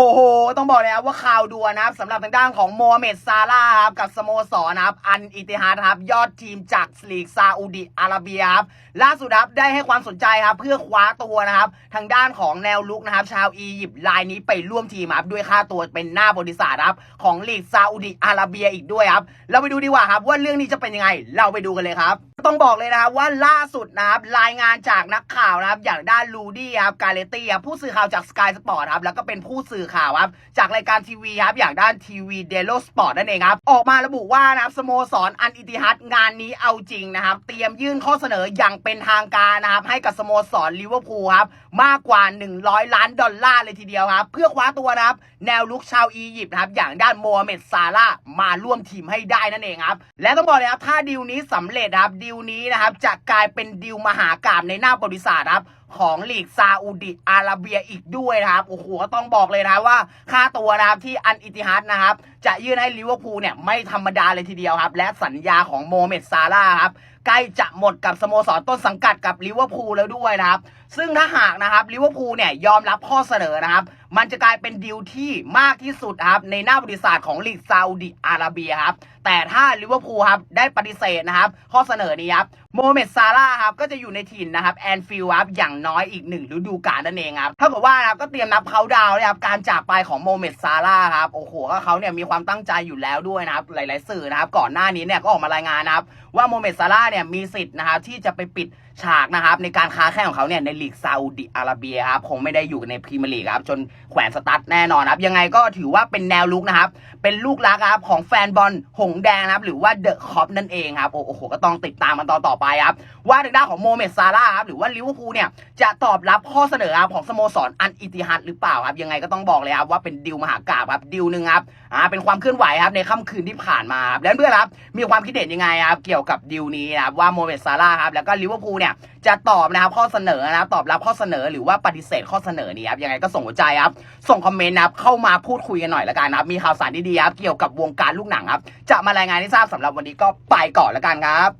โอ้โห ต้องบอกเลยครับว่าข่าวด่วนนะครับสำหรับทางด้านของโมฮัมเหม็ดซาร่าครับกับสโมสรนะครับ อันอิติฮัดครับยอดทีมจากลีกซาอุดิอาระเบียครับล่าสุดครับได้ให้ความสนใจครับเพื่อคว้าตัวนะครับ ทางด้านของแนวลุกนะครับ ชาวอียิปต์รายนี้ไปร่วมทีมครับด้วยค่าตัวเป็นหน้าบริษัทครับของลีกซาอุดิอาระเบียอีกด้วยครับเราไปดูดีกว่าครับว่าเรื่องนี้จะเป็นยังไง เราไปดูกันเลยครับ ต้องบอกเลยนะครับว่าล่าสุดนะครับรายงานจากนักข่าวนะครับอย่างด้านลูดี้ครับกาเลตี้ครับผู้สื่อข่าวจากสกายสปอร์ตครับแล้วก็เป็นผู้สื่อข่าวครับจากรายการทีวีครับอย่างด้านทีวีเดโลสปอร์ตนั่นเองครับออกมาระบุว่านะครับสโมสรอันอิติฮัดงานนี้เอาจริงนะครับ เตรียมยื่นข้อเสนออย่างเป็นทางการนะครับให้กับสโมสรลิเวอร์พูลครับมากกว่า 100 ล้านดอลลาร์เลยทีเดียวครับเพื่อคว้าตัวนะครับแนวลุกชาวอียิปต์นะครับอย่างด้านโมฮัมเหม็ดซาร่ามาร่วมทีมให้ได้นั่นเองครับและต้องบอกเลยครับถ้าดีลนี้สำเร็จครับดีลนี้นะครับจะกลายเป็นดีลมหากราบในหน้าบริษัทครับ ของลีกซาอุดิอาระเบียอีกด้วยนะครับโอ้โหต้องบอกเลยนะว่า ค่าตัวนะครับที่อันอิติฮัดนะครับ จะยื่นให้ลิเวอร์พูลเนี่ยไม่ธรรมดาเลยทีเดียวครับ และสัญญาของโมเมดซาร่าครับใกล้จะหมดกับสโมสรต้นสังกัดกับลิเวอร์พูลแล้วด้วยนะครับ ซึ่งถ้าหากนะครับลิเวอร์พูลเนี่ยยอมรับข้อเสนอนะครับ มันจะกลายเป็นดีลที่มากที่สุดครับในหน้าบริษัทของลีกซาอุดิอาระเบียครับ แต่ถ้าลิเวอร์พูลครับได้ปฏิเสธนะครับ ข้อเสนอนี้ครับโมเมดซาร่าครับก็จะอยู่ในถิ่นนะครับแอนฟิลด์ครับอย่างน้อยอีกหนึ่งฤดูกาลนั่นเองครับถ้ากับว่านะครับก็เตรียมนับเขาดาวน์เลยครับการจากไปของโมเมดซาร่าครับโอ้โหก็เขาเนี่ยมีความตั้งใจอยู่แล้วด้วยนะครับหลาย ๆ สื่อนะครับก่อนหน้านี้เนี่ยก็ออกมารายงานนะครับว่าโมเมดซาร่าเนี่ยมีสิทธิ์นะครับที่จะไปปิด ฉากนะครับในการค้าแข่งของเขาเนี่ยในลีกซาอุดิอาระเบียครับคงไม่ได้อยู่ในพรีเมียร์ลีกครับจนแขวนสตั๊ดแน่นอนครับยังไงก็ถือว่าเป็นแนวลุกนะครับเป็นลูกรักครับของแฟนบอลหงแดงนะครับหรือว่าเดอะคอปนั่นเองครับโอ้โหก็ต้องติดตามมันตอนต่อไปครับว่าทางด้านของโมเมดซาร่าครับหรือว่าลิเวอร์พูลเนี่ยจะตอบรับข้อเสนอครับของสโมสรอันอิติฮัดหรือเปล่าครับยังไงก็ต้องบอกเลยครับว่าเป็นดิวมหากาบครับดิวหนึ่งครับอ่าเป็นความเคลื่อนไหวครับในค่ำคืนที่ผ่านมาครับแล้วเพื่อนครับมีความคิดเห็นยังไงครับเกี่ยวกับดิวนี้นะครับว่าโมเมดซาร่าครับแล้วก็ลิเวอร์พูลเนี่ยจะตอบนะครับข้อเสนอนะครับตอบรับข้อเสนอหรือว่าปฏิเสธข้อเสนอนี้ครับยังไงก็ส่งหัวใจครับส่งคอมเมนต์นะครับเข้ามาพูดคุยกันหน่อยละกันนะครับมีข่าวสารดีๆครับเกี่ยวกับวงการลูกหนังครับจะมารายงานให้ทราบสำหรับวันนี้ก็ไปก่อนละกันครับ